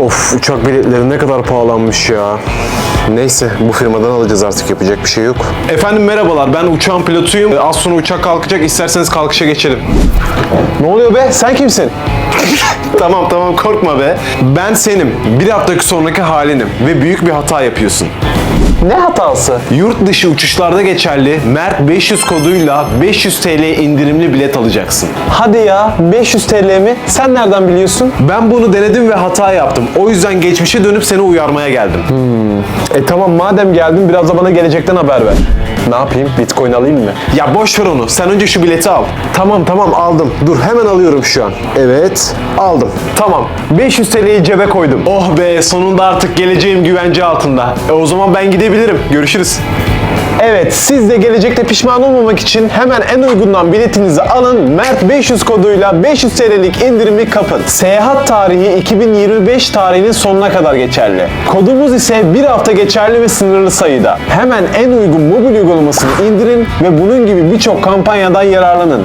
Of uçak biletleri ne kadar pahalanmış ya. Neyse bu firmadan alacağız artık yapacak bir şey yok. Efendim merhabalar ben uçağın pilotuyum. Az sonra uçak kalkacak isterseniz kalkışa geçelim. Ne oluyor be sen kimsin? Tamam tamam korkma be. Ben senim. Bir haftaki sonraki halinim ve büyük bir hata yapıyorsun. Ne hatası? Yurt dışı uçuşlarda geçerli Mert 500 koduyla 500 TL indirimli bilet alacaksın. Hadi ya 500 TL mi? Sen nereden biliyorsun? Ben bunu denedim ve hata yaptım. O yüzden geçmişe dönüp seni uyarmaya geldim. E tamam madem geldin biraz da bana gelecekten haber ver. Ne yapayım? Bitcoin alayım mı? Ya boş ver onu. Sen önce şu bileti al. Tamam tamam aldım. Dur hemen alıyorum şu an. Evet aldım. Tamam. 500 TL'yi cebe koydum. Oh be sonunda artık geleceğim güvence altında. E o zaman ben gidebilirim. Görüşürüz. Evet, siz de gelecekte pişman olmamak için hemen en uygundan biletinizi alın. Mert 500 koduyla 500 TL'lik indirimli kapın. Seyahat tarihi 2025 tarihinin sonuna kadar geçerli. Kodumuz ise bir hafta geçerli ve sınırlı sayıda. Hemen en uygun mobil uygulamasını indirin ve bunun gibi birçok kampanyadan yararlanın.